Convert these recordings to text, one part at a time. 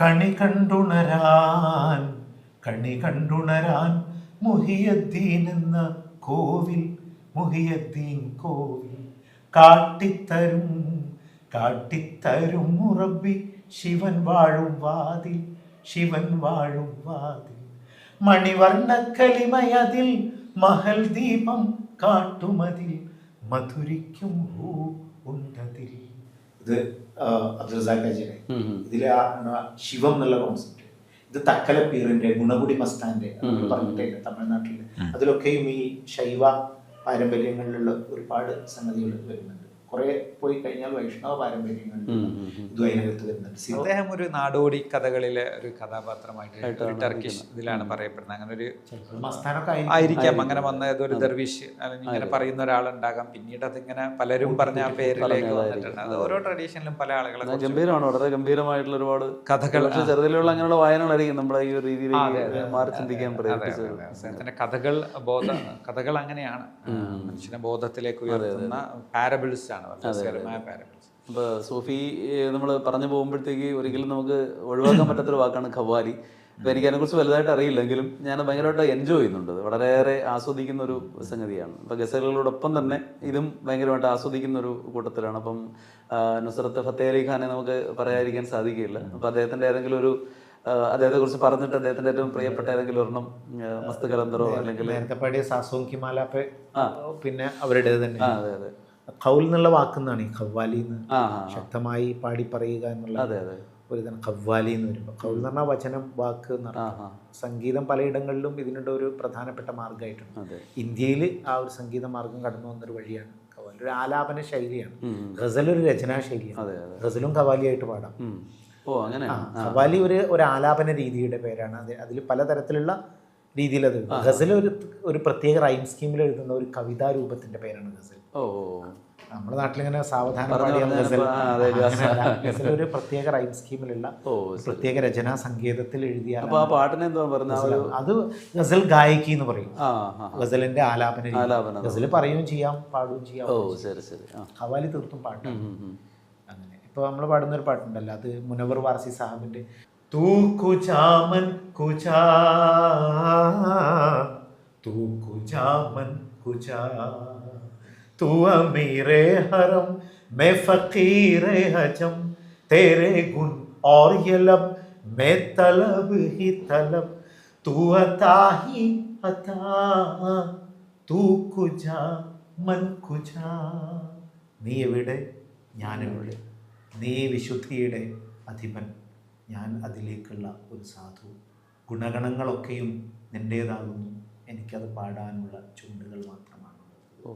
കണി കണ്ടുണരാൻ കണി കണ്ടുണരാൻ മുഹിയദ്ദീൻ എന്ന കോവിൽ മുഹിയദ്ദീൻ കോവിൽ കാട്ടിത്തരും കാട്ടിത്തരും മുറബി ശിവൻ വാഴും വാതിൽ ശിവൻ വാഴും വാതിൽ. മണിവർണ കലിമയതിൽ മഹൽ ദീപം കാട്ടുമതിൽ മധുരിക്കും ഹൂ ഉണ്ടതിൽ. അബ്ദുൽ റസാഖാജിയുടെ ഇതിലെ ആ ശിവം എന്നുള്ള കോൺസെപ്റ്റ് ഇത് തക്കലപ്പീറിന്റെ ഗുണകുടി മസ്താന്റെ പറഞ്ഞിട്ടുണ്ട് തമിഴ്നാട്ടിൽ അതിലൊക്കെയും ഈ ശൈവ പാരമ്പര്യങ്ങളിലുള്ള ഒരുപാട് സംഗതികൾ വരുന്നുണ്ട്. കുറെ പോയി കഴിഞ്ഞാൽ വൈഷ്ണവ പാരമ്പര്യങ്ങളിൽ ദ്വൈനകത്ത് വരുന്നുണ്ട്. അദ്ദേഹം ഒരു നാടോടി കഥകളിലെ ഒരു കഥാപാത്രമായിട്ട് ഒരു ടർക്കിഷ് ഇതിലാണ് പറയപ്പെടുന്നത്. അങ്ങനെ ഒരു ആയിരിക്കാം. അങ്ങനെ വന്ന ഒരു ദർവിഷ് അല്ലെങ്കിൽ ഇങ്ങനെ പറയുന്ന ഒരാളുണ്ടാകാം. പിന്നീട് അതിങ്ങനെ പലരും പറഞ്ഞ ആ പേരിലേക്ക് വന്നിട്ടുണ്ട്. അത് ഓരോ ട്രഡീഷനിലും പല ആളുകളെ ഗംഭീരമാണ്. വളരെ ഗംഭീരമായിട്ടുള്ള ഒരുപാട് കഥകൾ. ചെറുതിലുള്ള അങ്ങനെയുള്ള വായനകളായിരിക്കും നമ്മുടെ ഈ ഒരു മാറി ചിന്തിക്കാൻ അദ്ദേഹത്തിന്റെ കഥകൾ ബോധ കഥകൾ അങ്ങനെയാണ്. മനുഷ്യനെ ബോധത്തിലേക്ക് ഉയർത്തുന്ന പാരബിൾസ് ആണ് സൂഫി അപ്പോൾ സൂഫി നമ്മൾ പറഞ്ഞു പോകുമ്പോഴത്തേക്ക് ഒരിക്കലും നമുക്ക് ഒഴിവാക്കാൻ പറ്റാത്തൊരു വാക്കാണ് ഖവാലി. അപ്പോൾ എനിക്ക് അതിനെക്കുറിച്ച് വലുതായിട്ട് അറിയില്ലെങ്കിലും ഞാൻ ഭയങ്കരമായിട്ട് എൻജോയ് ചെയ്യുന്നുണ്ട്. വളരെയേറെ ആസ്വദിക്കുന്ന ഒരു സംഗതിയാണ്. അപ്പോൾ ഗസലുകളോടൊപ്പം തന്നെ ഇതും ഭയങ്കരമായിട്ട് ആസ്വദിക്കുന്ന ഒരു കൂട്ടത്തിലാണ്. അപ്പം നുസറത്ത് നുസ്രത്ത് ഫത്തേ അലി ഖാനെ നമുക്ക് പറയാതിരിക്കാൻ സാധിക്കില്ല അപ്പോൾ അദ്ദേഹത്തിന്റെ ഏതെങ്കിലും ഒരു അദ്ദേഹത്തെ കുറിച്ച് പറഞ്ഞിട്ട് അദ്ദേഹത്തിന്റെ ഏറ്റവും പ്രിയപ്പെട്ട ഏതെങ്കിലും ഒരെണ്ണം ആ, മസ്ത് കലന്തറോ അല്ലെങ്കിൽ നേരത്തെ പാടിയ സാസോങ്കി മാലാപ്പെ പിന്നെ അവരുടേത് തന്നെ അതെ അതെ. ഖൗൽ എന്നുള്ള വാക്കുന്നാണ് ഈ ഖവ്വാലി എന്ന് ശക്തമായി പാടി പറയുക എന്നുള്ള ഒരു ഇതാണ് ഖവ്വാലി എന്ന് വരുമ്പോൾ കൗൽ എന്ന് പറഞ്ഞാൽ വചനം വാക്ക് എന്ന് സംഗീതം പലയിടങ്ങളിലും ഇതിനുള്ള ഒരു പ്രധാനപ്പെട്ട മാർഗമായിട്ടുണ്ട് ഇന്ത്യയിൽ ആ ഒരു സംഗീത മാർഗം കടന്നു വന്നൊരു വഴിയാണ് ഖവാലി ഒരു ആലാപന ശൈലിയാണ്. ഗസൽ ഒരു രചനാ ശൈലിയാണ്. ഗസലും കവാലിയായിട്ട് പാടാം. ഓ അങ്ങനെ? ഖവാലി ഒരു ഒരു ആലാപന രീതിയുടെ പേരാണ്. അത് അതിൽ പലതരത്തിലുള്ള രീതിയിൽ അത് ഗസൽ ഒരു ഒരു പ്രത്യേക റൈം സ്കീമിൽ എഴുതുന്ന ഒരു കവിതാ രൂപത്തിന്റെ പേരാണ് ഗസൽ ഓ നമ്മുടെ നാട്ടിലിങ്ങനെ സാവധാനം പറഞ്ഞ് ഒരു പ്രത്യേക റൈം സ്കീമിലുള്ള പ്രത്യേക രചനാ സങ്കേതത്തിൽ എഴുതിയ ആ പാട്ടിനെ എന്താ പറയുന്ന അത് ഗസൽ ഗായകി എന്ന് പറയും. ഗസലിന്റെ ആലാപന. ഗസൽ പറയുകയും ചെയ്യാം പാടുകയും ചെയ്യാം. ഓ ശരി ശരി. ഹവാലി തീർത്തും ഉം. അങ്ങനെ. ഇപ്പൊ നമ്മൾ പാടുന്ന ഒരു പാട്ടുണ്ടല്ലോ. അത് മുനവർ വാർസി സാഹിബിന്റെ തൂ കുചാമൻ കുചാ തൂ കുചാമൻ കുചാ. तू अमीरे हरम मैं फकीरे हजम तेरे गुण और ये लब मैं तलब ही तलब तू अता ही अता तू കുജാ മൻ കുജാ നീ എവിടെ ഞാൻ എവിടെ നീ വിശുദ്ധിയുടെ അധിപൻ ഞാൻ അതിലേക്കുള്ള ഒരു സാധു ഗുണഗണങ്ങളൊക്കെയും നിൻ്റേതാകുന്നു എനിക്കത് പാടാനുള്ള ചുണ്ടുകൾ മാത്രമാണുള്ളത് ഓ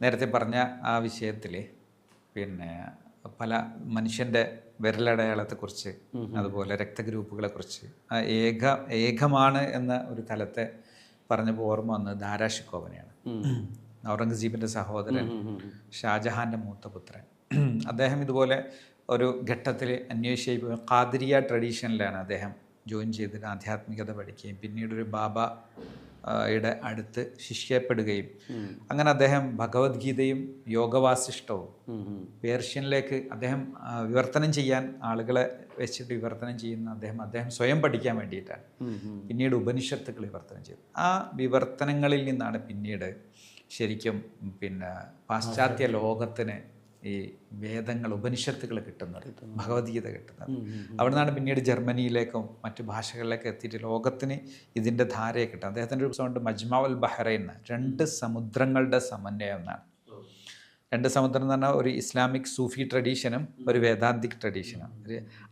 നേരത്തെ പറഞ്ഞ ആ വിഷയത്തിൽ പിന്നെ പല മനുഷ്യന്റെ വിരലടയാളത്തെക്കുറിച്ച് അതുപോലെ രക്തഗ്രൂപ്പുകളെക്കുറിച്ച് ആ ഏക ഏകമാണ് എന്ന ഒരു തലത്തെ പറഞ്ഞപ്പോൾ ഓർമ്മ വന്നത് ധാരാഷിക്കോവനെയാണ് ഔറംഗസീബിന്റെ സഹോദരൻ ഷാജഹാന്റെ മൂത്ത പുത്രൻ. അദ്ദേഹം ഇതുപോലെ ഒരു ഘട്ടത്തിൽ അന്വേഷിച്ച കാതിരിയ ട്രഡീഷനിലാണ് അദ്ദേഹം ജോയിൻ ചെയ്തിട്ട് ആധ്യാത്മികത പഠിക്കുകയും പിന്നീട് ഒരു ബാബ യുടെ അടുത്ത് ശിഷ്യപ്പെടുകയും അങ്ങനെ അദ്ദേഹം ഭഗവത്ഗീതയും യോഗവാസിഷ്ടവും പേർഷ്യനിലേക്ക് അദ്ദേഹം വിവർത്തനം ചെയ്യാൻ ആളുകളെ വെച്ചിട്ട് വിവർത്തനം ചെയ്യുന്ന അദ്ദേഹം അദ്ദേഹം സ്വയം പഠിക്കാൻ വേണ്ടിയിട്ടാണ്. പിന്നീട് ഉപനിഷത്തുകൾ വിവർത്തനം ചെയ്തു. ആ വിവർത്തനങ്ങളിൽ നിന്നാണ് പിന്നീട് ശരിക്കും പിന്നെ പാശ്ചാത്യ ലോകത്തിന് ഈ വേദങ്ങൾ ഉപനിഷത്തുകൾ കിട്ടുന്നത് ഭഗവത്ഗീത കിട്ടുന്നത്. അവിടെ നിന്നാണ് പിന്നീട് ജർമ്മനിയിലേക്കും മറ്റു ഭാഷകളിലേക്കും എത്തിയിട്ട് ലോകത്തിന് ഇതിന്റെ ധാരയെ കിട്ടും അദ്ദേഹത്തിന്റെ ഒരു പുസ്തകമുണ്ട് മജ്മാവൽ ബഹ്റൈൻ രണ്ട് സമുദ്രങ്ങളുടെ സമന്വയം എന്നാണ്. രണ്ട് സമുദ്രം എന്ന് പറഞ്ഞാൽ ഒരു ഇസ്ലാമിക് സൂഫി ട്രഡീഷനും ഒരു വേദാന്തിക് ട്രഡീഷനും.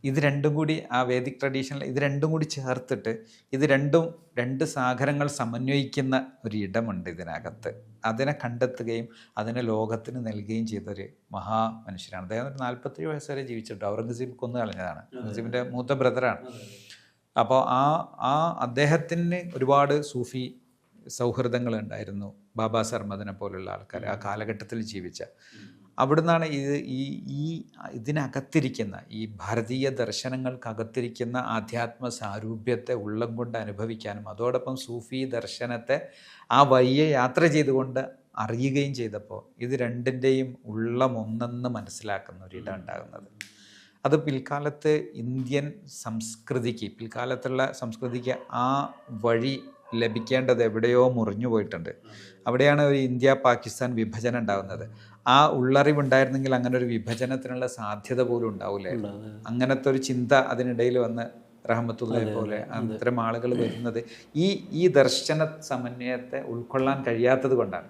ഇത് രണ്ടും കൂടി ആ വേദിക് ട്രഡീഷനിൽ ഇത് രണ്ടും കൂടി ചേർത്തിട്ട് ഇത് രണ്ടും രണ്ട് സാഗരങ്ങൾ സമന്വയിക്കുന്ന ഒരു ഇടമുണ്ട് ഇതിനകത്ത്. അതിനെ കണ്ടെത്തുകയും അതിനെ ലോകത്തിന് നൽകുകയും ചെയ്ത ഒരു മഹാ മനുഷ്യനാണ്. അദ്ദേഹം ഒരു നാൽപ്പത്തേഴ് വയസ്സ് വരെ ജീവിച്ചിട്ടുണ്ട്. ഔറംഗസീബ് കൊന്നു കളഞ്ഞതാണ് ഔറംഗസീബിന്റെ മൂത്ത ബ്രദറാണ്. അപ്പോൾ ആ ആ അദ്ദേഹത്തിന് ഒരുപാട് സൂഫി സൗഹൃദങ്ങൾ ഉണ്ടായിരുന്നു ബാബാ സർമദിനെ പോലുള്ള ആൾക്കാർ ആ കാലഘട്ടത്തിൽ ജീവിച്ച. അവിടുന്നാണ് ഇത് ഈ ഈ ഇതിനകത്തിരിക്കുന്ന ഈ ഭാരതീയ ദർശനങ്ങൾക്കകത്തിരിക്കുന്ന ആധ്യാത്മ സാരൂപ്യത്തെ ഉള്ളം കൊണ്ട് അനുഭവിക്കാനും അതോടൊപ്പം സൂഫി ദർശനത്തെ ആ വഴിയെ യാത്ര ചെയ്തുകൊണ്ട് അറിയുകയും ചെയ്തപ്പോൾ ഇത് രണ്ടിന്റെയും ഉള്ളം ഒന്നെന്ന് മനസ്സിലാക്കുന്ന ഒരിടം ഉണ്ടാകുന്നത്. അത് പിൽക്കാലത്ത് ഇന്ത്യൻ സംസ്കൃതിക്ക് പിൽക്കാലത്തുള്ള സംസ്കൃതിക്ക് ആ വഴി ലഭിക്കേണ്ടത് എവിടെയോ മുറിഞ്ഞു പോയിട്ടുണ്ട്. അവിടെയാണ് ഒരു ഇന്ത്യ പാകിസ്ഥാൻ വിഭജനം ഉണ്ടാകുന്നത്. ആ ഉള്ളറിവുണ്ടായിരുന്നെങ്കിൽ അങ്ങനെ ഒരു വിഭജനത്തിനുള്ള സാധ്യത പോലും ഉണ്ടാവില്ല അങ്ങനത്തെ ഒരു ചിന്ത അതിനിടയിൽ വന്ന് റഹമത്തുള്ള പോലെ അത്തരം ആളുകൾ വരുന്നത് ഈ ഈ ദർശന സമന്വയത്തെ ഉൾക്കൊള്ളാൻ കഴിയാത്തത് കൊണ്ടാണ്.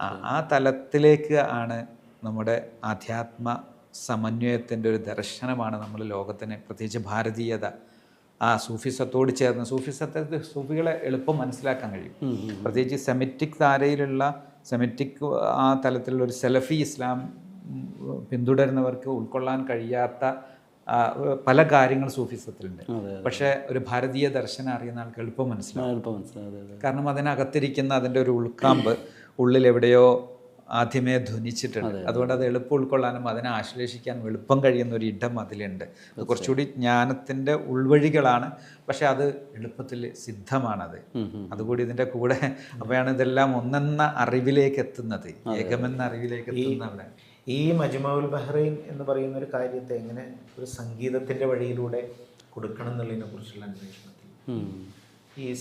ആ- ആ തലത്തിലേക്ക് ആണ് നമ്മുടെ ആധ്യാത്മ സമന്വയത്തിന്റെ ഒരു ദർശനമാണ് നമ്മൾ ലോകത്തിന് പ്രത്യേകിച്ച് ഭാരതീയത ആ സൂഫിസത്തോട് ചേർന്ന് സൂഫിസത്തെ സൂഫികളെ എളുപ്പം മനസ്സിലാക്കാൻ കഴിയും. പ്രത്യേകിച്ച് സെമിറ്റിക് ധാരയിലുള്ള സെമിറ്റിക് ആ തലത്തിലുള്ള ഒരു സെലഫി ഇസ്ലാം പിന്തുടരുന്നവർക്ക് ഉൾക്കൊള്ളാൻ കഴിയാത്ത പല കാര്യങ്ങൾ സൂഫിസത്തിലുണ്ട്. പക്ഷേ ഒരു ഭാരതീയ ദർശനം അറിയുന്ന ആൾക്ക് എളുപ്പം മനസ്സിലാവും. അതെ കാരണം അതിനകത്തിരിക്കുന്ന അതിന്റെ ഒരു ഉൾക്കാമ്പ് ഉള്ളിൽ എവിടെയോ ആദ്യമേ ധ്വനിച്ചിട്ടുണ്ട്. അതുകൊണ്ട് അത് എളുപ്പം ഉൾക്കൊള്ളാനും അതിനെ ആശ്ലേഷിക്കാനും എളുപ്പം കഴിയുന്ന ഒരു ഇടം അതിലുണ്ട്. അത് കുറച്ചുകൂടി ജ്ഞാനത്തിന്റെ ഉൾവഴികളാണ്. പക്ഷെ അത് എളുപ്പത്തിൽ സിദ്ധമാണത്. അതുകൂടി ഇതിന്റെ കൂടെ അപ്പോഴാണ് ഇതെല്ലാം ഒന്നെന്ന അറിവിലേക്ക് എത്തുന്നത്. ഏകമെന്ന അറിവിലേക്ക് എത്തുന്നവിടെ ഈ മജ്മഉൽ ബഹ്റൈൻ എന്ന് പറയുന്ന ഒരു കാര്യത്തെ എങ്ങനെ ഒരു സംഗീതത്തിന്റെ വഴിയിലൂടെ കൊടുക്കണം എന്നുള്ളതിനെ കുറിച്ചുള്ള അന്വേഷണത്തിൽ? ഈ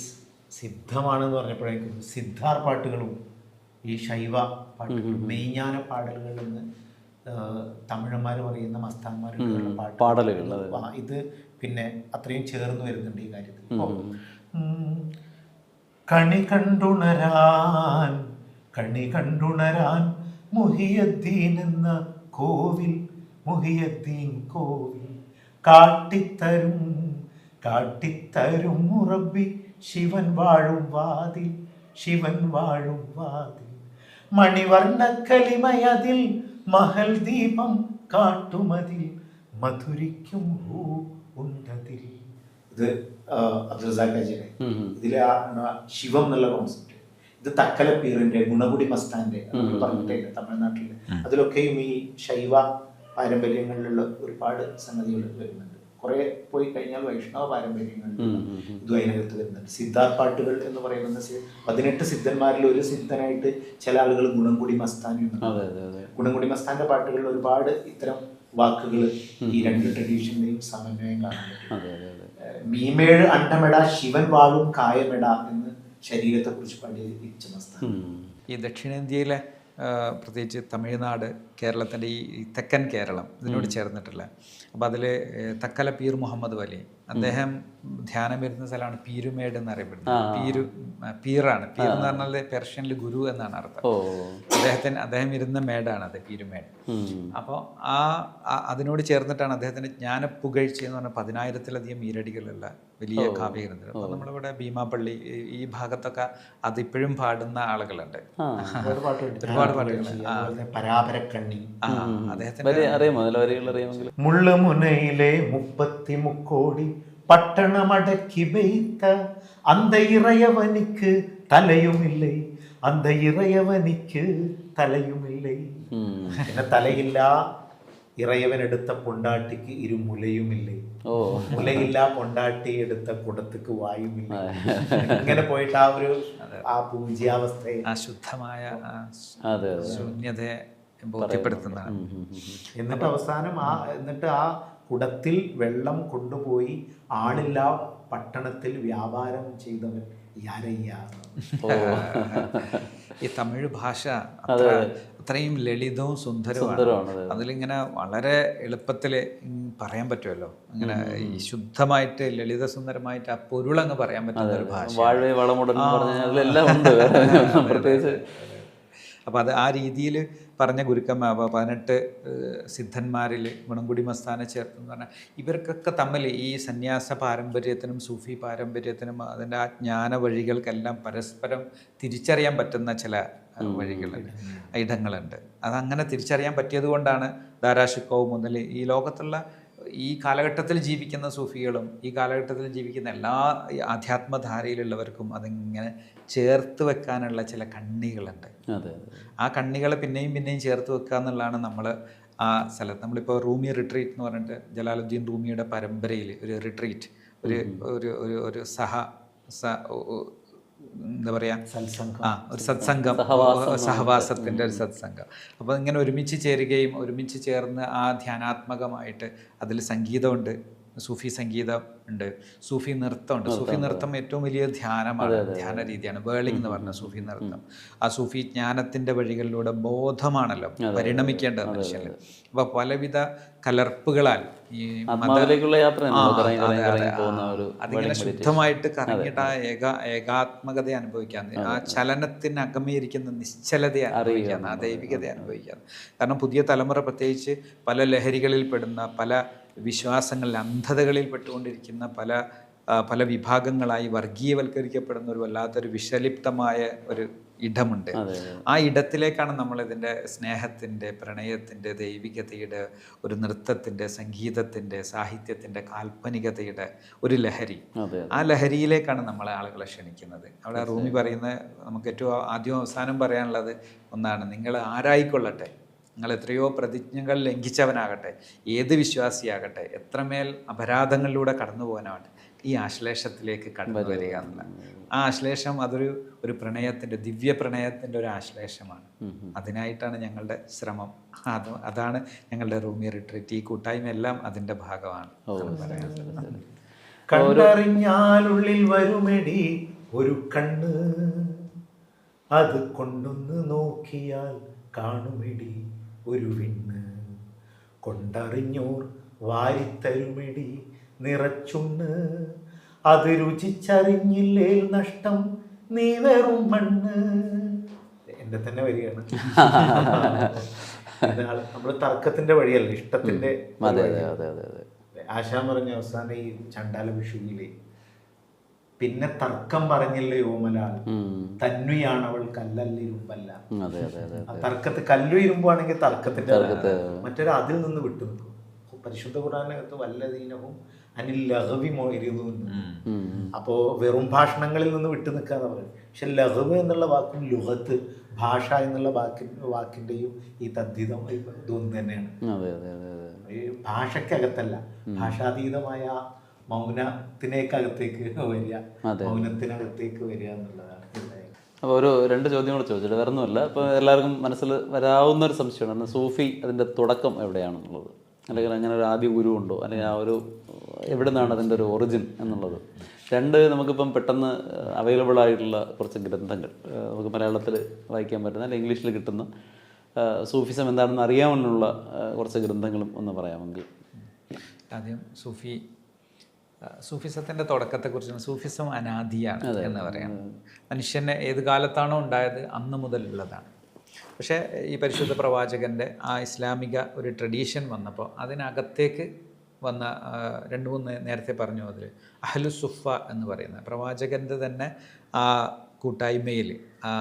സിദ്ധമാണെന്ന് പറഞ്ഞപ്പോഴേക്കും സിദ്ധാർ പാട്ടുകളും ഈ ശൈവ പാട്ടുകളും മെയ്ഞ്ഞാന പാടലുകളിൽ നിന്ന് തമിഴന്മാർ പറയുന്ന മസ്താന്മാരുടെ പാട്ട് പാടലുകൾ, ഇത് പിന്നെ അത്രയും ചേർന്ന് വരുന്നുണ്ട് ഈ കാര്യത്തിൽ. കണി കണ്ടുണരാൻ കണി കണ്ടുണരാൻ മുഹിയദ്ദീൻ എന്ന കോവിൽ മുഹിയദ്ദീൻ കോവിൽ കാട്ടിത്തരും കാട്ടിത്തരും മുറബി ശിവൻ വാഴും വാതിൽ ശിവൻ വാഴും വാതിൽ. മണിവർണ കലിമയതിൽ മഹൽ ദീപം കാട്ടുമതിൽ മധുരിക്കും ഹൂ ഉണ്ടതിൽ. ഇത് അബ്ദുസാഖാജിയുടെ ഇതിലെ ആ ആ ശിവം എന്നുള്ള കോൺസെപ്റ്റ് ഇത് തക്കലപ്പീറിന്റെ ഗുണകുടി മസ്താന്റെ പറഞ്ഞിട്ടുണ്ട് തമിഴ്നാട്ടിൽ അതിലൊക്കെയും ഈ ശൈവ പാരമ്പര്യങ്ങളിലുള്ള ഒരുപാട് സംഗതികൾ വരുന്നുണ്ട്. കുറെ പോയി കഴിഞ്ഞാൽ വൈഷ്ണവ പാരമ്പര്യങ്ങളിൽ ദ്വൈനകത്ത് അതിനകത്ത് വരുന്നുണ്ട്. സിദ്ധാർ പാട്ടുകൾ എന്ന് പറയുന്ന പതിനെട്ട് സിദ്ധന്മാരിൽ ഒരു സിദ്ധനായിട്ട് ചില ആളുകൾ ഗുണംകുടി മസ്താനി അതെ അതെ അതെ. ഗുണംകുടി മസ്താന്റെ പാട്ടുകളിൽ ഒരുപാട് ഇത്തരം വാക്കുകൾ ഈ രണ്ട് ട്രഡീഷനിലെയും സമന്വയം കാണുന്നുണ്ട് അതെ അതെ അതെ. ഏഹ് മീമേഴ് അണ്ടമെട ശിവൻ വാഴും കായമെട എന്ന് ശരീരത്തെ കുറിച്ച് പഠിച്ച മസ്താൻ ഈ ദക്ഷിണേന്ത്യയിലെ പ്രത്യേകിച്ച് തമിഴ്നാട് കേരളത്തിന്റെ ഈ തെക്കൻ കേരളം ഇതിനോട് ചേർന്നിട്ടുള്ള. അപ്പോൾ അതിൽ തക്കല പീർ മുഹമ്മദ് വലി അദ്ദേഹം ധ്യാനം വരുന്ന സ്ഥലമാണ് പീരുമേട് എന്ന് അറിയപ്പെടുന്നത് പീരു പീറാണ്. പീർ എന്ന് പറഞ്ഞാൽ പെർഷ്യനിൽ ഗുരു എന്നാണ് അർത്ഥം. അദ്ദേഹത്തിന് അദ്ദേഹം ഇരുന്ന മേടാണ് അത് പീരുമേട്. അപ്പോൾ ആ അതിനോട് ചേർന്നിട്ടാണ് അദ്ദേഹത്തിന്റെ ജ്ഞാനപ്പുകഴ്ച എന്ന് പറഞ്ഞ പതിനായിരത്തിലധികം ഈരടികളുള്ള വലിയ കാവ്യഗ്രന്ഥം. അപ്പോൾ നമ്മളിവിടെ ഭീമാപ്പള്ളി ഈ- ഭാഗത്തൊക്കെ അതിപ്പോഴും പാടുന്ന ആളുകളുണ്ട്. ഒരുപാട് പാട്ടുകൾ. അതുപോലെ അദ്ദേഹത്തിന് വരി അറിയാമോ? അതിലെ വരികൾ അറിയാമെങ്കിൽ മുള്ളുമുനയിലെ മുപ്പത്തി മുക്കോടി പട്ടണമടക്കി വെയ്ത്ത அந்த இறையவனுக்கு തലയുമില്ലേ அந்த ഇറയവനിക്ക് തലയുമില്ലേ പിന്നെ തലയില്ല ഇറയവൻ എടുത്ത പൊണ്ടാട്ടിക്ക് ഇരുമുലയുമില്ലേ ഓ മുലയില്ല പൊണ്ടാട്ടി എടുത്ത കുടത്തിക്ക് വായുമില്ല ഇങ്ങനെ പോയിട്ട് ആ ഒരു ആ പൂജ്യാവസ്ഥയെ ആ ശുദ്ധമായ ആ അതെ അതെ ശൂന്യതയെ ബോധ്യപ്പെടുത്തുന്നതാണ് എന്നിട്ട് അവസാനം ആ എന്നിട്ട് ആ കുടത്തിൽ വെള്ളം കൊണ്ടുപോയി ആളില്ല പട്ടണത്തിൽ വ്യാപാരം ചെയ്തവൻ യാരയ്യ? ഈ തമിഴ് ഭാഷ അത്രയും ലളിതവും സുന്ദരവുമാണ്. അത്. അതിലിങ്ങനെ വളരെ എളുപ്പത്തിൽ പറയാൻ പറ്റുമല്ലോ. അങ്ങനെ ഈ ശുദ്ധമായിട്ട് ലളിത സുന്ദരമായിട്ട് ആ പൊരുളങ്ങ് പറയാൻ പറ്റുന്ന ഒരു ഭാഷ. വാഴ വളമുടൻ എന്ന് പറഞ്ഞാൽ അതിലെല്ലാം ഉണ്ട്. പ്രത്യേകിച്ച് അത് ആ രീതിയിൽ പറഞ്ഞ ഗുരുക്കന്മാവ പതിനെട്ട് സിദ്ധന്മാരിൽ ഗുണംകുടി മസ്താന ചേർത്ത് എന്ന് പറഞ്ഞാൽ ഇവർക്കൊക്കെ തമ്മിൽ ഈ സന്യാസ പാരമ്പര്യത്തിനും സൂഫി പാരമ്പര്യത്തിനും അതിന്റെ ആ ജ്ഞാന വഴികൾക്കെല്ലാം പരസ്പരം തിരിച്ചറിയാൻ പറ്റുന്ന ചില വഴികളുണ്ട് ഇടങ്ങളുണ്ട്. അതങ്ങനെ തിരിച്ചറിയാൻ പറ്റിയത് കൊണ്ടാണ് ധാരാഷിക്കോവ് മുതൽ ഈ ലോകത്തുള്ള ഈ കാലഘട്ടത്തിൽ ജീവിക്കുന്ന സൂഫികളും ഈ കാലഘട്ടത്തിൽ ജീവിക്കുന്ന എല്ലാ ആധ്യാത്മധാരയിലുള്ളവർക്കും അതിങ്ങനെ ചേർത്ത് വെക്കാനുള്ള ചില കണ്ണികളുണ്ട്. ആ കണ്ണികളെ പിന്നെയും പിന്നെയും ചേർത്ത് വെക്കുക എന്നുള്ളതാണ് നമ്മൾ ആ സ്ഥലത്ത്. നമ്മളിപ്പോൾ റൂമി റിട്രീറ്റ് എന്ന് പറഞ്ഞിട്ട് ജലാലുദ്ദീൻ റൂമിയുടെ പരമ്പരയിൽ ഒരു റിട്രീറ്റ് ഒരു ഒരു ഒരു സഹ എന്താ പറയുക സത്സംഗം. ആ ഒരു സത്സംഗം. സഹവാസത്തിന്റെ ഒരു സത്സംഗം. അപ്പോൾ ഇങ്ങനെ ഒരുമിച്ച് ചേരുകയും ഒരുമിച്ച് ചേർന്ന് ആ ധ്യാനാത്മകമായിട്ട് അതിൽ സംഗീതമുണ്ട്. സൂഫി സംഗീതം ഉണ്ട്. സൂഫി നൃത്തമുണ്ട്. സൂഫി നൃത്തം ഏറ്റവും വലിയ ധ്യാനമാണ്. ധ്യാന രീതിയാണ്. വേളിംഗ് എന്ന് പറഞ്ഞ സൂഫി നൃത്തം. ആ സൂഫി ജ്ഞാനത്തിന്റെ വഴികളിലൂടെ ബോധമാണല്ലോ പരിണമിക്കേണ്ടത് മനുഷ്യന്. അപ്പോൾ പലവിധ കലർപ്പുകളാൽ ഈ അതിങ്ങനെ ശുദ്ധമായിട്ട് കറങ്ങിയിട്ട് ആ ഏക ഏകാത്മകത അനുഭവിക്കാൻ ആ ചലനത്തിന് അകമേരിക്കുന്ന നിശ്ചലത അനുഭവിക്കാൻ ആ ദൈവികത അനുഭവിക്കാൻ കാരണം പുതിയ തലമുറ പ്രത്യേകിച്ച് പല ലഹരികളിൽ പെടുന്ന പല വിശ്വാസങ്ങളിൽ അന്ധതകളിൽ പെട്ടുകൊണ്ടിരിക്കുന്ന പല പല വിഭാഗങ്ങളായി വർഗീയവൽക്കരിക്കപ്പെടുന്ന ഒരു വല്ലാത്തൊരു വിഷലിപ്തമായ ഒരു ഇടമുണ്ട്. ആ ഇടത്തിലേക്കാണ് നമ്മൾ ഇതിന്റെ സ്നേഹത്തിന്റെ പ്രണയത്തിന്റെ ദൈവികതയുടെ ഒരു നൃത്തത്തിന്റെ സംഗീതത്തിന്റെ സാഹിത്യത്തിന്റെ കാൽപ്പനികതയുടെ ഒരു ലഹരി. ആ ലഹരിയിലേക്കാണ് നമ്മളെ ആളുകളെ ക്ഷണിക്കുന്നത്. അവിടെ റൂമി പറയുന്ന നമുക്ക് ഏറ്റവും ആദ്യം അവസാനം പറയാനുള്ളത് ഒന്നാണ്. നിങ്ങൾ ആരായിക്കൊള്ളട്ടെ? നിങ്ങൾ എത്രയോ പ്രതിജ്ഞകൾ ലംഘിച്ചവനാകട്ടെ ഏത് വിശ്വാസിയാകട്ടെ എത്രമേൽ അപരാധങ്ങളിലൂടെ കടന്നു പോകാനാവട്ടെ ഈ ആശ്ലേഷത്തിലേക്ക് കടന്നു വരിക എന്നുള്ള ആ ആശ്ലേഷം അതൊരു ഒരു പ്രണയത്തിന്റെ ദിവ്യ പ്രണയത്തിന്റെ ഒരു ആശ്ലേഷമാണ്. അതിനായിട്ടാണ് ഞങ്ങളുടെ ശ്രമം. അത് അതാണ് ഞങ്ങളുടെ റൂമി റിട്രീറ്റ്. ഈ കൂട്ടായ്മ എല്ലാം അതിന്റെ ഭാഗമാണ് കണ്ടറിഞ്ഞാലുള്ളിൽ വരുമെടി ഒരു കണ്ണ്. അത് കൊണ്ടൊന്ന് നോക്കിയാൽ കാണുമെടി. ഒരു വിണ്ണ്. കൊണ്ടറിഞ്ഞോർ വാരിത്തരുമിടി നിറച്ചുണ്ണ്. അത് രുചിച്ചറിഞ്ഞില്ലേ നഷ്ടം നീ വെറും മണ്ണ്. എന്റെ തന്നെ വരികയാണ്. നമ്മൾ തർക്കത്തിന്റെ വഴിയല്ല ഇഷ്ടത്തിന്റെ ആശാൻ പറഞ്ഞ അവസാനം ഈ ചണ്ടാല വിഷുവിലെ പിന്നെ തർക്കം പറഞ്ഞില്ലേ ഓമലാൾ തന്നെയാണ് അവൾ കല്ലല്ലിരുമ്പല്ല. ഇരുമ്പല്ല അതെ അതെ അതെ ആ തർക്കത്ത് കല്ലു ഇരുമ്പാണെങ്കിൽ തർക്കത്തിന്റെ മറ്റൊരു അതിൽ നിന്ന് വിട്ടു നിൽക്കും. പരിശുദ്ധ ഖുറാനകത്ത് വല്ലതീനവും അനിൽ ലഹവി മോയിരുന്നു അപ്പോ വെറും ഭാഷണങ്ങളിൽ നിന്ന് വിട്ടു നിൽക്കാന്ന് പറയും പക്ഷെ ലഹവ് എന്നുള്ള വാക്കും ലുഹത്ത് ഭാഷ എന്നുള്ള വാക്കി വാക്കിന്റെയും ഈ തദ്ധിതം ഇതൊന്നും തന്നെയാണ്. ഭാഷക്കകത്തല്ല ഭാഷയ്ക്കകത്തല്ല. ഭാഷാതീതമായ മൗനത്തിനേക്കകത്തേക്ക് വരിക. മൗനത്തിനകത്തേക്ക് വരിക എന്നുള്ളതാണ് അപ്പോൾ ഒരു രണ്ട് ചോദ്യം കൂടെ ചോദിച്ചിട്ട് വേറെ ഒന്നുമല്ല ഇപ്പോൾ എല്ലാവർക്കും മനസ്സിൽ വരാവുന്ന ഒരു സംശയമാണ്. കാരണം സൂഫി അതിന്റെ തുടക്കം എവിടെയാണെന്നുള്ളത്? അല്ലെങ്കിൽ അങ്ങനെ ഒരു ആദ്യ ഗുരു ഉണ്ടോ? അല്ലെങ്കിൽ ആ ഒരു എവിടെ നിന്നാണ് അതിന്റെ ഒരു ഒറിജിൻ എന്നുള്ളത്? രണ്ട് നമുക്കിപ്പം പെട്ടെന്ന് അവൈലബിൾ ആയിട്ടുള്ള കുറച്ച് ഗ്രന്ഥങ്ങൾ നമുക്ക് മലയാളത്തിൽ വായിക്കാൻ പറ്റുന്ന അല്ലെങ്കിൽ ഇംഗ്ലീഷിൽ കിട്ടുന്ന സൂഫിസം എന്താണെന്ന് അറിയാമെന്നുള്ള കുറച്ച് ഗ്രന്ഥങ്ങളും ഒന്ന് പറയാമെങ്കിൽ. ആദ്യം സൂഫി സൂഫിസത്തിന്റെ തുടക്കത്തെക്കുറിച്ച് സൂഫിസം അനാദിയാണ് എന്ന് പറയാം. മനുഷ്യന് ഏത് കാലത്താണോ ഉണ്ടായത് അന്ന് മുതലുള്ളതാണ്. പക്ഷേ ഈ പരിശുദ്ധ പ്രവാചകന്റെ ആ ഇസ്ലാമിക ഒരു ട്രഡീഷൻ വന്നപ്പോൾ അതിനകത്തേക്ക് വന്ന രണ്ട് മൂന്ന് നേരത്തെ പറഞ്ഞു അതിൽ അഹ്ലു സുഫ എന്ന് പറയുന്ന പ്രവാചകന്റെ തന്നെ ആ കൂട്ടായ്മയിൽ ആ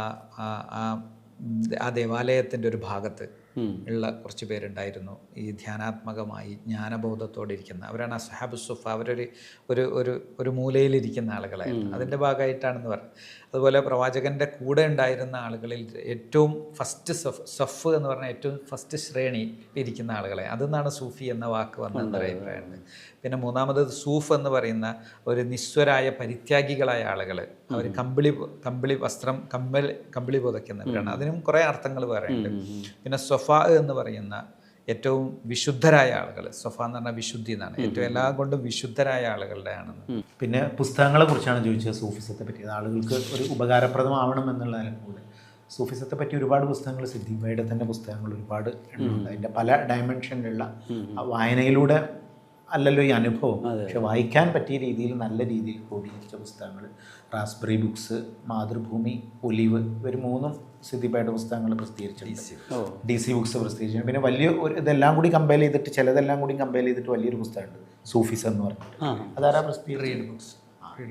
ആ ദേവാലയത്തിന്റെ ഒരു ഭാഗത്ത് ഉള്ള കുറച്ച് പേരുണ്ടായിരുന്നു. ഈ ധ്യാനാത്മകമായി ജ്ഞാനബോധത്തോടെ ഇരിക്കുന്ന. അവരാണ് അസ്ഹാബ് സുഫ അവരൊരു ഒരു ഒരു ഒരു മൂലയിലിരിക്കുന്ന ആളുകളായിരുന്നു. അതിന്റെ ഭാഗമായിട്ടാണെന്ന് പറഞ്ഞു അതുപോലെ പ്രവാചകന്റെ കൂടെ ഉണ്ടായിരുന്ന ആളുകളിൽ ഏറ്റവും ഫസ്റ്റ് സഫ് സഫ് എന്ന് പറഞ്ഞാൽ ഏറ്റവും ഫസ്റ്റ് ശ്രേണി ഇരിക്കുന്ന ആളുകളെ. അതിൽ നിന്നാണ് സൂഫി എന്ന വാക്ക് വന്നതെന്ന് അഭിപ്രായമുണ്ട് പിന്നെ മൂന്നാമത് സൂഫ് എന്ന് പറയുന്ന ഒരു നിസ്വരായ പരിത്യാഗികളായ ആളുകൾ അവർ കമ്പിളി കമ്പിളി വസ്ത്രം കമ്പൽ കമ്പിളി പുതയ്ക്കുന്നവരാണ് അതിനും കുറേ അർത്ഥങ്ങൾ പറയുന്നുണ്ട് പിന്നെ സൊഫ എന്ന് പറയുന്ന ഏറ്റവും വിശുദ്ധരായ ആളുകൾ സൊഫ എന്ന് പറഞ്ഞാൽ വിശുദ്ധി എന്നാണ്. ഏറ്റവും എല്ലാ കൊണ്ടും വിശുദ്ധരായ ആളുകളുടെ ആണെന്ന്. പിന്നെ പുസ്തകങ്ങളെ കുറിച്ചാണ് ചോദിച്ചത് സൂഫിസത്തെ പറ്റി. ആളുകൾക്ക് ഒരു ഉപകാരപ്രദമാവണം എന്നുള്ള കൂടെ സൂഫിസത്തെ പറ്റി ഒരുപാട് പുസ്തകങ്ങൾ സിദ്ധിബയുടെ തന്നെ പുസ്തകങ്ങൾ ഒരുപാട് ഉണ്ട് അതിന്റെ പല ഡയമെൻഷനിലുള്ള ആ വായനയിലൂടെ അല്ലല്ലോ ഈ അനുഭവം. പക്ഷെ വായിക്കാൻ പറ്റിയ രീതിയിൽ നല്ല രീതിയിൽ ക്രോഡീകരിച്ച പുസ്തകങ്ങൾ. റാസ്ബെറി ബുക്സ് മാതൃഭൂമി ഒലിവ് ഇവർ മൂന്നും സിദ്ധിബയുടെ പുസ്തകങ്ങൾ പ്രസിദ്ധീകരിച്ചിട്ടുണ്ട്. ഡി സി ബുക്സ് പ്രസിദ്ധീകരിച്ചിട്ടുണ്ട്. പിന്നെ വലിയ ഒരു ഇതെല്ലാം കൂടി കമ്പയർ ചെയ്തിട്ട് ചിലതെല്ലാം കൂടി കമ്പയർ ചെയ്തിട്ട് വലിയൊരു പുസ്തകമുണ്ട്. സൂഫിസ് എന്ന് പറഞ്ഞിട്ട്. അതാരാ പ്രസിദ്ധീകരിച്ചത്?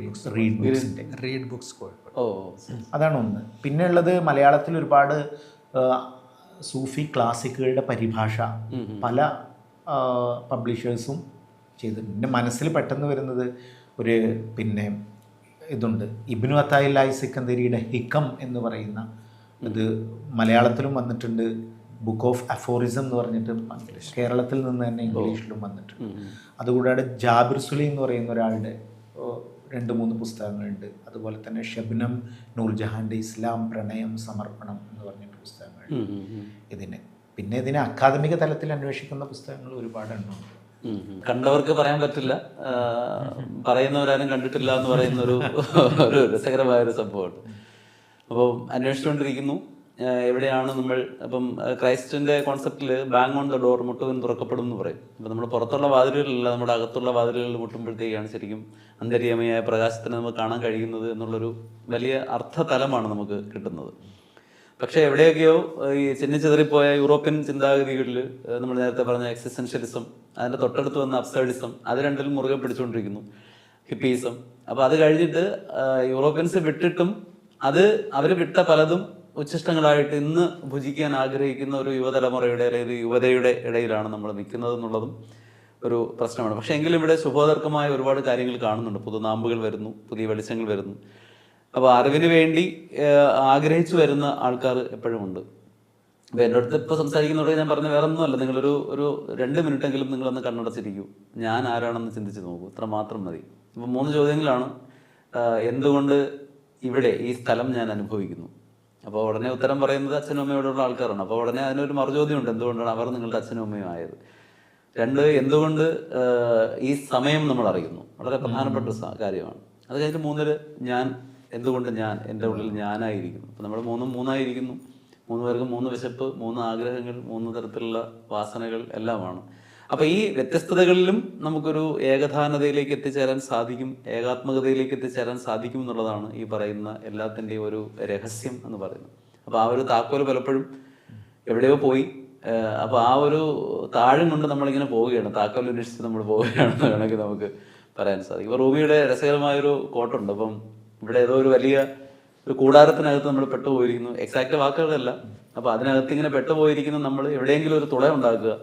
ബുക്സ് റീഡ് ബുക്സിന്റെ റീഡ് ബുക്സ് ഓ. അതാണ് ഒന്ന്. പിന്നെ ഉള്ളത് മലയാളത്തിൽ ഒരുപാട് സൂഫി ക്ലാസിക്കുകളുടെ പരിഭാഷ. പല പബ്ലിഷേഴ്സും ചെയ്തിട്ടുണ്ട് എന്റെ മനസ്സിൽ പെട്ടെന്ന് വരുന്നത് ഒരു പിന്നെ ഇതുണ്ട്. ഇബിനു അത്തായില്ലായി സിക്കന്തരിയുടെ ഹിക്കം എന്ന് പറയുന്ന ഇത് മലയാളത്തിലും വന്നിട്ടുണ്ട്. ബുക്ക് ഓഫ് അഫോറിസം എന്ന് പറഞ്ഞിട്ട് കേരളത്തിൽ നിന്ന് തന്നെ ഇംഗ്ലീഷിലും വന്നിട്ടുണ്ട്. അതുകൂടാതെ ജാബിർ സുലി എന്ന് പറയുന്ന ഒരാളുടെ രണ്ട് മൂന്ന് പുസ്തകങ്ങളുണ്ട്. അതുപോലെ തന്നെ ഷബ്നം നൂർജഹാന്റെ ഇസ്ലാം പ്രണയം സമർപ്പണം എന്ന് പറഞ്ഞിട്ട് പുസ്തകങ്ങൾ. ഇതിന്. പിന്നെ ഇതിനെ അക്കാദമിക തലത്തിൽ അന്വേഷിക്കുന്ന പുസ്തകങ്ങൾ ഒരുപാട് എണ്ണമുണ്ട് ഉം ഉം. കണ്ടവർക്ക് പറയാൻ പറ്റില്ല. പറയുന്നവരാരും കണ്ടിട്ടില്ല എന്ന് പറയുന്ന ഒരു രസകരമായ ഒരു സംഭവമാണ്. അപ്പോൾ അന്വേഷിച്ചുകൊണ്ടിരിക്കുന്നു. എവിടെയാണ് നമ്മൾ അപ്പം ക്രൈസ്റ്റിന്റെ കോൺസെപ്റ്റിൽ ബാങ് ഓൺ ദ ഡോർ മുട്ടുവൻ തുറക്കപ്പെടും എന്ന് പറയും. അപ്പം നമ്മൾ പുറത്തുള്ള വാതിലുകളിലല്ല നമ്മുടെ അകത്തുള്ള വാതിലുകളിൽ മുട്ടുമ്പോഴത്തേക്കാണ് ശരിക്കും അന്തരീയമയായ പ്രകാശത്തിന് നമുക്ക് കാണാൻ കഴിയുന്നത് എന്നുള്ളൊരു വലിയ അർത്ഥതലമാണ് നമുക്ക് കിട്ടുന്നത്. പക്ഷെ എവിടെയൊക്കെയോ ഈ ചിന്നിച്ചിതറിപ്പോയ യൂറോപ്യൻ ചിന്താഗതികളിൽ നമ്മൾ നേരത്തെ പറഞ്ഞ എക്സിസ്റ്റൻഷ്യലിസം അതിന്റെ തൊട്ടടുത്ത് വന്ന അബ്സൈഡിസം അത് രണ്ടിലും മുറുകെ പിടിച്ചുകൊണ്ടിരിക്കുന്നു ഹിപ്പീസം അപ്പോൾ അത് കഴിഞ്ഞിട്ട് യൂറോപ്യൻസ് വിട്ടിട്ടും അത് അവർ വിട്ട പലതും ഉച്ഛിഷ്ടങ്ങളായിട്ട് ഇന്ന് ഭുജിക്കാൻ ആഗ്രഹിക്കുന്ന ഒരു യുവതലമുറയുടെ അല്ലെങ്കിൽ യുവതയുടെ ഇടയിലാണ് നമ്മൾ നിൽക്കുന്നത് എന്നുള്ളതും ഒരു പ്രശ്നമാണ്. പക്ഷേ എങ്കിലും ഇവിടെ ശുഭോദർക്കമായ ഒരുപാട് കാര്യങ്ങൾ കാണുന്നുണ്ട്. പുതുനാമ്പുകൾ വരുന്നു പുതിയ വെളിച്ചങ്ങൾ വരുന്നു. അപ്പോൾ അറിവിന് വേണ്ടി ആഗ്രഹിച്ചു വരുന്ന ആൾക്കാർ എപ്പോഴും ഉണ്ട്. അപ്പോൾ എന്റെ അടുത്ത് ഇപ്പോൾ സംസാരിക്കുന്നതോടെ ഞാൻ പറഞ്ഞ വേറെ ഒന്നുമല്ല നിങ്ങളൊരു ഒരു രണ്ട് മിനിറ്റെങ്കിലും നിങ്ങളൊന്ന് കണ്ണടച്ചിരിക്കൂ. ഞാൻ ആരാണെന്ന് ചിന്തിച്ച് നോക്കൂ. ഇത്ര മാത്രം മതി. അപ്പോൾ മൂന്ന് ചോദ്യങ്ങളാണ്. എന്തുകൊണ്ട് ഇവിടെ ഈ സ്ഥലം ഞാൻ അനുഭവിക്കുന്നു? അപ്പോൾ ഉടനെ ഉത്തരം പറയുന്നത് അച്ഛനും അമ്മയോടുള്ള ആൾക്കാരാണ്. അപ്പോൾ ഉടനെ അതിനൊരു മറുചോദ്യമുണ്ട്. എന്തുകൊണ്ടാണ് അവർ നിങ്ങളുടെ അച്ഛനും അമ്മയും ആയത്? രണ്ട് എന്തുകൊണ്ട് ഈ സമയം നമ്മൾ അറിയുന്നു? വളരെ പ്രധാനപ്പെട്ട കാര്യമാണ്. അത് കഴിഞ്ഞിട്ട് മൂന്നിൽ ഞാൻ എന്തുകൊണ്ട് ഞാൻ എന്റെ ഉള്ളിൽ ഞാനായിരിക്കുന്നു? അപ്പം നമ്മൾ മൂന്നും മൂന്നായിരിക്കുന്നു. മൂന്ന് പേർക്ക് മൂന്ന് വിശപ്പ് മൂന്ന് ആഗ്രഹങ്ങൾ മൂന്ന് തരത്തിലുള്ള വാസനകൾ എല്ലാമാണ്. അപ്പം ഈ വ്യത്യസ്തതകളിലും നമുക്കൊരു ഏകധാനതയിലേക്ക് എത്തിച്ചേരാൻ സാധിക്കും ഏകാത്മകതയിലേക്ക് എത്തിച്ചേരാൻ സാധിക്കും എന്നുള്ളതാണ് ഈ പറയുന്ന എല്ലാത്തിന്റെയും ഒരു രഹസ്യം എന്ന് പറയുന്നത്. അപ്പോൾ ആ ഒരു താക്കോൽ പലപ്പോഴും എവിടെയോ പോയി. അപ്പോൾ ആ ഒരു താഴും കൊണ്ട് നമ്മളിങ്ങനെ പോവുകയാണ്. താക്കോൽ അന്വേഷിച്ച് നമ്മൾ പോവുകയാണെന്ന് വേണമെങ്കിൽ നമുക്ക് പറയാൻ സാധിക്കും. ഇപ്പോൾ റൂമിയുടെ രസകരമായൊരു കോട്ടുണ്ട് അപ്പം ഇവിടെ ഏതോ ഒരു വലിയ ഒരു കൂടാരത്തിനകത്ത് നമ്മൾ പെട്ടുപോയിരിക്കുന്നു. എക്സാക്ട് വാക്കുകളല്ല. അപ്പൊ അതിനകത്ത് ഇങ്ങനെ പെട്ടുപോയിരിക്കുന്ന നമ്മൾ എവിടെയെങ്കിലും ഒരു തുള ഉണ്ടാക്കുക.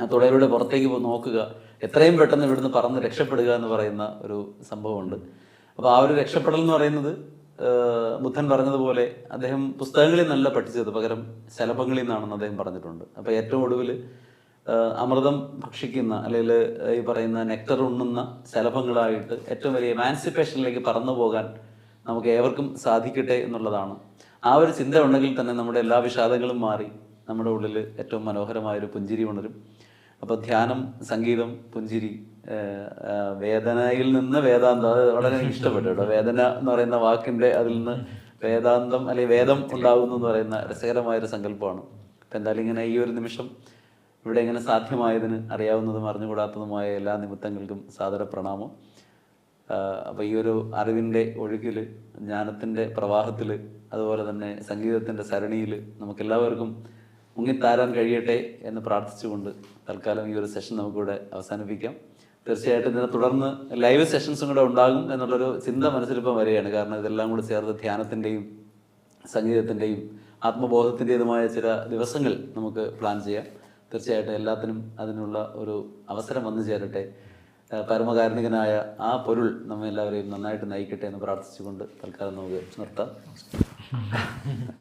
ആ തുളയിലൂടെ പുറത്തേക്ക് പോയി നോക്കുക. എത്രയും പെട്ടെന്ന് ഇവിടുന്ന് പറന്ന് രക്ഷപ്പെടുക എന്ന് പറയുന്ന ഒരു സംഭവമുണ്ട്. അപ്പോൾ ആ ഒരു രക്ഷപ്പെടൽ എന്ന് പറയുന്നത് ബുദ്ധൻ പറഞ്ഞതുപോലെ അദ്ദേഹം പുസ്തകങ്ങളിൽ നല്ല പഠിച്ചത് പകരം ശലഭങ്ങളിൽ നിന്നാണെന്ന് അദ്ദേഹം പറഞ്ഞിട്ടുണ്ട്. അപ്പോൾ ഏറ്റവും ഒടുവിൽ അമൃതം ഭക്ഷിക്കുന്ന അല്ലെങ്കിൽ ഈ പറയുന്ന നെക്ടർ ഉണ്ണുന്ന ശലഭങ്ങളായിട്ട് ഏറ്റവും വലിയ എമാൻസിപ്പേഷനിലേക്ക് പറന്നു പോകാൻ നമുക്ക് ഏവർക്കും സാധിക്കട്ടെ എന്നുള്ളതാണ്. ആ ഒരു ചിന്ത ഉണ്ടെങ്കിൽ തന്നെ നമ്മുടെ എല്ലാ വിഷാദങ്ങളും മാറി നമ്മുടെ ഉള്ളിൽ ഏറ്റവും മനോഹരമായ ഒരു പുഞ്ചിരി ഉണരും. അപ്പോൾ ധ്യാനം സംഗീതം പുഞ്ചിരി വേദനയിൽ നിന്ന് വേദാന്തം അത് വളരെ ഇഷ്ടപ്പെട്ടു കേട്ടോ. വേദന എന്ന് പറയുന്ന വാക്കിന്റെ അതിൽ നിന്ന് വേദാന്തം അല്ലെങ്കിൽ വേദം ഉണ്ടാകുന്നു എന്ന് പറയുന്ന രസകരമായൊരു സങ്കല്പമാണ്. അപ്പം എന്തായാലും ഇങ്ങനെ ഈ ഒരു നിമിഷം ഇവിടെ എങ്ങനെ സാധ്യമായതിന് അറിയാവുന്നതും അറിഞ്ഞുകൂടാത്തതുമായ എല്ലാ നിമിത്തങ്ങൾക്കും സാദര പ്രണാമം. അപ്പോൾ ഈ ഒരു അറിവിന്റെ ഒഴുക്കിൽ ജ്ഞാനത്തിന്റെ പ്രവാഹത്തിൽ അതുപോലെ തന്നെ സംഗീതത്തിന്റെ സരണിയിൽ നമുക്കെല്ലാവർക്കും മുങ്ങിത്താരാൻ കഴിയട്ടെ എന്ന് പ്രാർത്ഥിച്ചുകൊണ്ട് തൽക്കാലം ഈ ഒരു സെഷൻ നമുക്കിവിടെ അവസാനിപ്പിക്കാം. തീർച്ചയായിട്ടും ഇതിനെ തുടർന്ന് ലൈവ് സെഷൻസും കൂടെ ഉണ്ടാകും എന്നുള്ളൊരു ചിന്ത മനസ്സിലിപ്പം വരികയാണ്. കാരണം ഇതെല്ലാം കൂടി ചേർത്ത് ധ്യാനത്തിന്റെയും സംഗീതത്തിന്റെയും ആത്മബോധത്തിന്റെതുമായ ചില ദിവസങ്ങൾ നമുക്ക് പ്ലാൻ ചെയ്യാം. തീർച്ചയായിട്ടും എല്ലാത്തിനും അതിനുള്ള ഒരു അവസരം വന്നു ചേരട്ടെ. പരമകാരുണികനായ ആ പൊരുൾ നമ്മെല്ലാവരെയും നന്നായിട്ട് നയിക്കട്ടെ എന്ന് പ്രാർത്ഥിച്ചുകൊണ്ട് തൽക്കാലം നമുക്ക് നിർത്താം.